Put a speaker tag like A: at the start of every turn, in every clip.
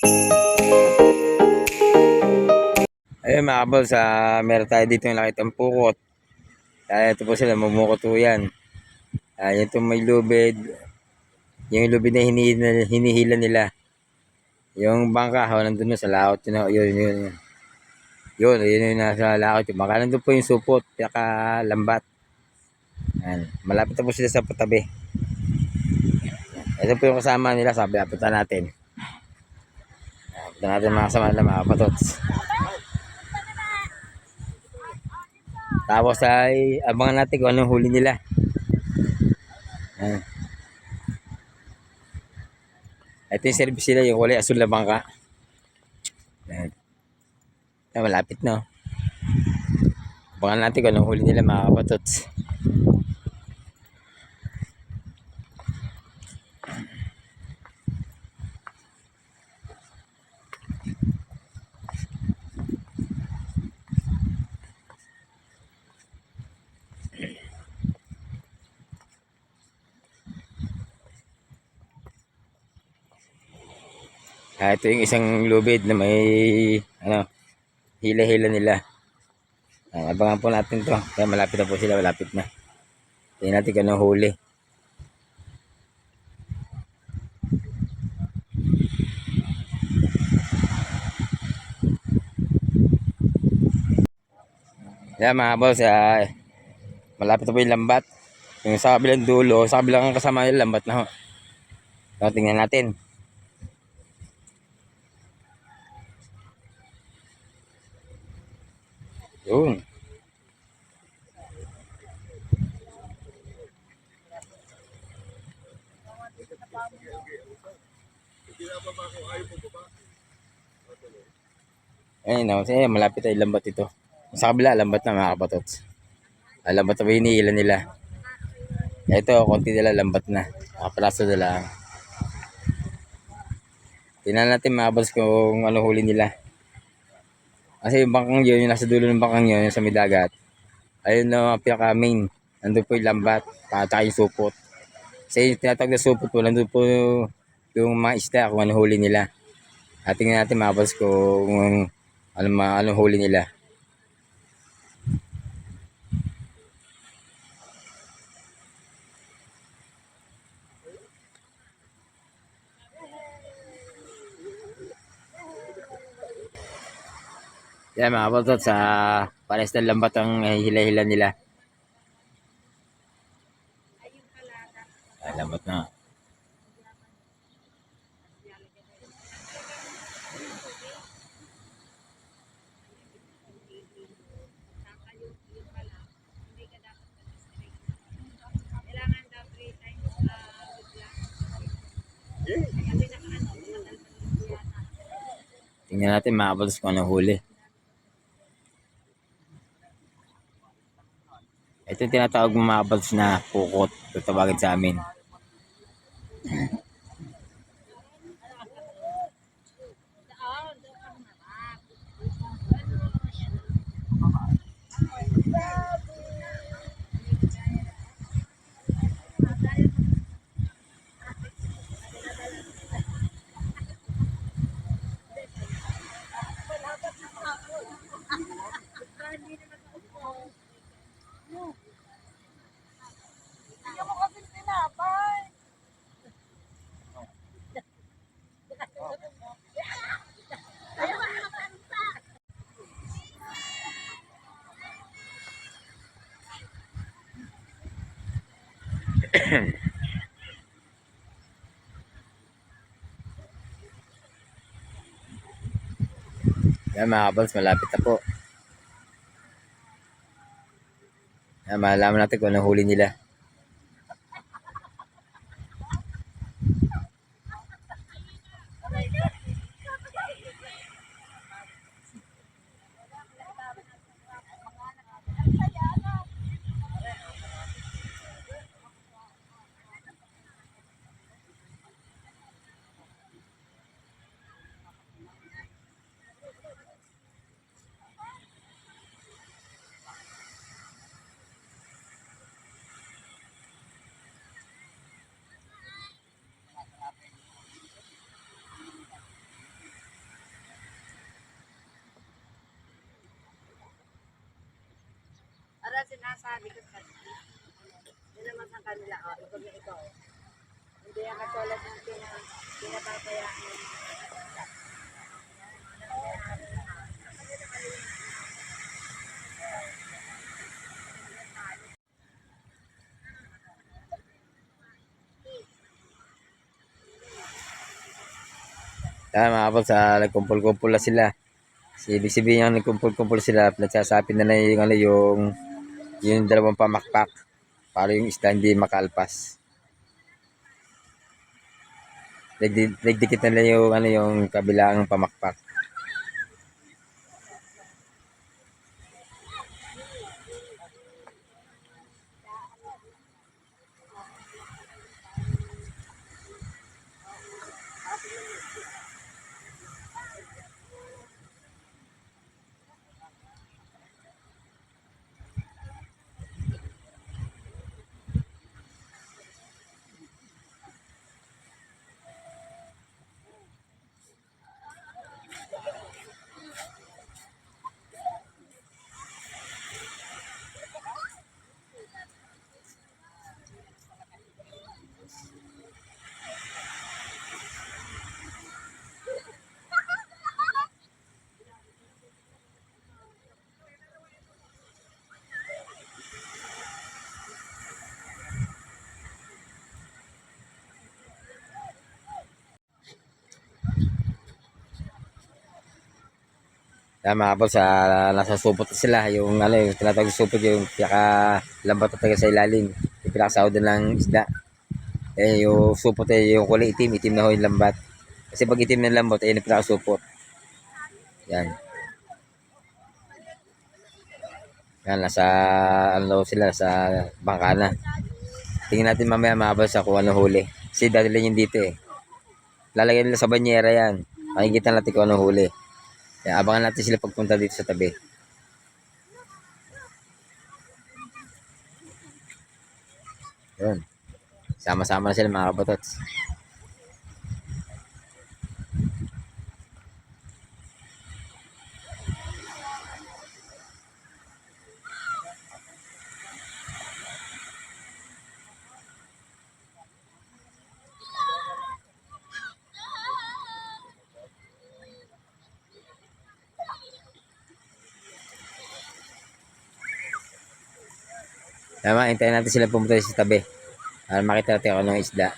A: Ayun mga kabol, sa meron tayo dito yung nakitang pukot. Kaya ito po sila, mumukot po yan. Ah, yan itong may lubid. Yung lubid na hinihila, hinihila nila. Yung bangka, oh, nandun na sa laot. Yun, yun, yun, yun. Yun, yun yung nasa laot. Bangka, nandun po yung supot, pinaka lambat. Yan. Malapit na po sila sa patabi. Ito po yung kasama nila, sabi, apunta natin. Apunta natin mga kasama nila, mga kapatots. Tapos ay abangan natin kung anong huli nila. Ayan. Ito yung service nila, yung kulay asul na bangka. Ayan. Malapit na. oh. Abangan natin kung anong huli nila mga kapatots. Ah, ito yung isang lubid na may ano, hila-hila nila. Ayan, abangan po natin to. Kaya malapit na po sila, malapit na. Tingnan natin kung huli. Yan mga boss, ah, malapit na po yung lambat. Yung sa kabilang dulo, sa kabilang kasama yung lambat na ho. So, tingnan natin. Yun. Ayun na, eh, malapit ay lambat ito. Sa kabila, lambat na mga kapatots. Ah, lambat na ba hinihilan nila? Ito, konti nila lambat na. Nakapalaso na lang. Tingnan natin mga boss kung ano huli nila. Kasi yung bangkang yun, yung nasa dulo ng bangkang yun, yung sa may dagat. Ayun na ang pinaka main. Nandun po yung lambat, at saka yung supot. Kasi yung tinatawag na supot po, nandun po yung mga isda kung ano huli nila. At tingnan natin mga boss kung ano, ma- anong huli nila. Yan mga boss, sa pares ng lambat ang hila-hila nila. Ah, lambat na. Tingnan natin mga boss kung anong huli. Ito tinatawag mga boss na pukot. Ito tawagin sa amin. Yan mga boss, malapit na po. Yan, malalaman natin kung anong nila.
B: Pala sinasabi ko sa Yun naman sa kanila, oh, ito na ito. Hindi yan katulad ng pina, pinapapayaan mo.
A: Tama mga kapatid, sa nagkumpul-kumpul na sila. Si ibig sabihin yung nagkumpul-kumpul sila, nagsasapin na na yung, ano, yung, yung dalawang pamakpak para yung isda hindi makalpas. Nagdi- Nagdikit na lang yung, ano, yung kabilang pamakpak. Tama mga kapatid, sa nasa supot sila, yung ano, yung tinatawag na supot, yung pinaka lambat na taga sa ilalim, yung pinakasahod na ng isda. Eh, yung supot eh, yung kulay itim, itim na ho yung lambat. Kasi pag itim ng lambat, eh, yung pinakasupot. Yan. Yan, nasa, ano sila, sa bangka na. Tingnan natin mamaya mga kapatid sa kung ano huli. Kasi dadalhin yun dito eh. Lalagyan nila sa banyera yan. Makikita natin kung ano huli. Kaya abangan natin sila pagpunta dito sa tabi. Yun. Sama-sama na sila mga kabatots. Tama, hintayin natin sila pumunta sa tabi. Para makita natin kung anong isda.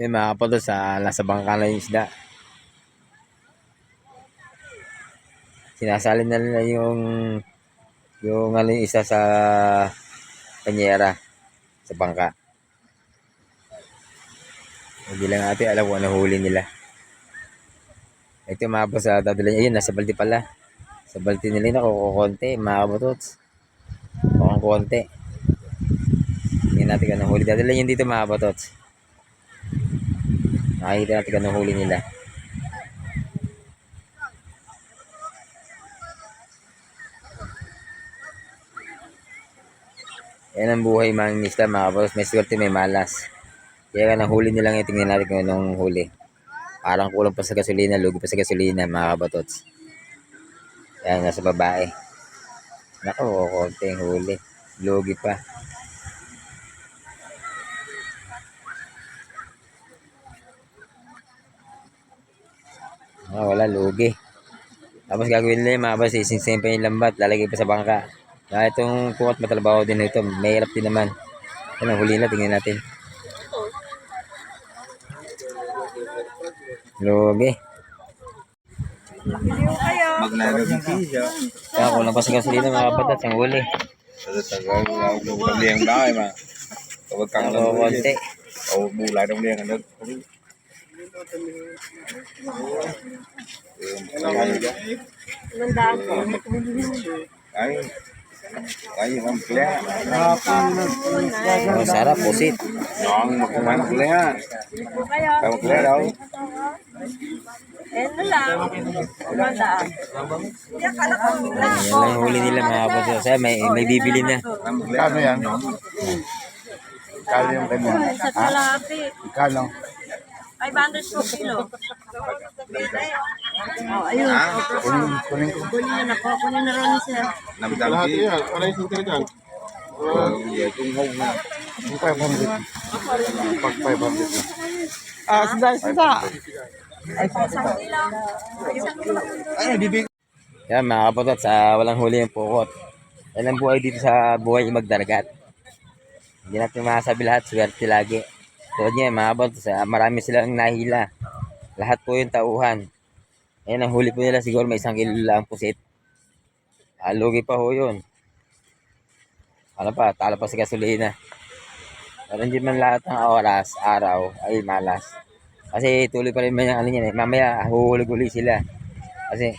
A: Yun mga kapatid, sa nasa bangka na yung isda. Sinasalin na nila yung yung ano yung isa sa kanyera sa bangka. Hindi lang natin alam kung ano huli nila. Ito mga boss, ah, dadala niya. Ayun, nasa balde pala. Sa balde nila yun, ako konti, mga kabutots. Mukhang konti. Tingnan natin kung anong huli. Dadala niya dito mga kabutots. Nakikita natin kung anong huli nila. Yan ang buhay mga isda mga kabutots. May swerte, may malas. Kaya ka nang huli nila ngayon, tingnan natin kung anong huli. Parang kulang pa sa gasolina, lugi pa sa gasolina, mga kabatots. Yan, nasa babae. Nako, konting huli. Lugi pa. Ah, wala, lugi. Tapos gagawin nila yung mga bas, isingsin pa yung lambat, lalagay pa sa bangka. Kaya itong kukat matrabaho din ito, may hirap din naman. Ang huli na, tingnan natin. Lugi.
C: Magnanagiti siya.
A: Kaya kulang pa sa gasolina mga kapatats, ang huli.
C: Sa tagal ng liyang dahil ma. Tawag kang
A: Ang konti.
C: O mula ng liyang nag.
B: Mandaan ko.
C: Ay. Ay, ang playa.
A: Ang sarap, pusit.
C: Nong, magkumain ang playa.
B: Kaya,
C: Kaya playa daw.
B: Eh, na lang. Mandaan.
A: Yan lang huli nila mga kapatats. Ay, may, may bibili na.
C: Kano yan? Kano yung kanya?
B: Sa kalahati.
C: Kano?
B: Ay, 500 per kilo. Oh, ayun.
C: Ah,
B: Kunin na na po. Kunin na rin sir.
D: Lahat yan. Dyan.
C: Oh, yeah, kung hog na.
D: Yung 500. Pag 500 na.
A: Ah, sida, sida. Yan mga kaputot, sa walang huli yung pukot. Yan ang buhay dito sa buhay magdaragat. Hindi natin masasabi lahat, swerte lagi. Tulad niya, mga kaputot, sa, marami silang nahila. Lahat po yung tauhan. Ayan, ang huli po nila siguro may isang kilo lang pusit. Ah, lugi pa ho yun. Ano pa, talo pa sa gasolina. Pero hindi man lahat ng oras, araw, ay malas. Kasi tuloy pa rin yung ano yan eh. Mamaya, huhuli-huli sila. Kasi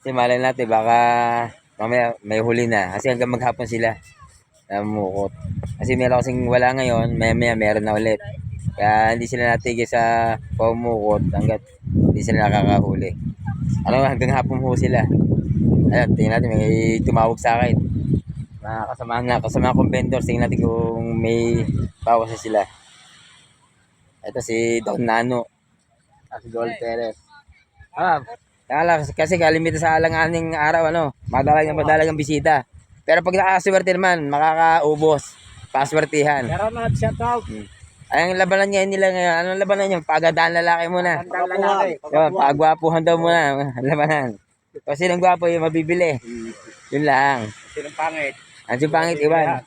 A: kasi malay natin, baka mamaya may huli na. Kasi hanggang maghapon sila namumukot. Kasi meron kasing wala ngayon, maya meron na ulit. Kaya hindi sila natigil sa pamumukot hanggat hindi sila nakakahuli. Ano, hanggang hapon ho sila. Ayun, tingnan natin, may tumawag sa akin. Mga kasamahan na, kasama kong vendors, tingnan natin kung may bawas na sila. Ito si Don Nano. At si Joel Perez. Ah, kala, kasi kalimita sa alang-aning araw, ano, madalang yung madalang ang bisita. Pero pag nakaswerte naman, makakaubos. Paswertihan.
E: Meron na shout out.
A: Ay, ang labanan niya nila ngayon. Anong labanan niya? Pagadaan lalaki muna.
E: Tandang lalaki.
A: Yun, pagwapuhan daw muna. Labanan. Kasi ng gwapo yung mabibili. Yun lang.
E: Sinong pangit?
A: Ang pangit, Iwan.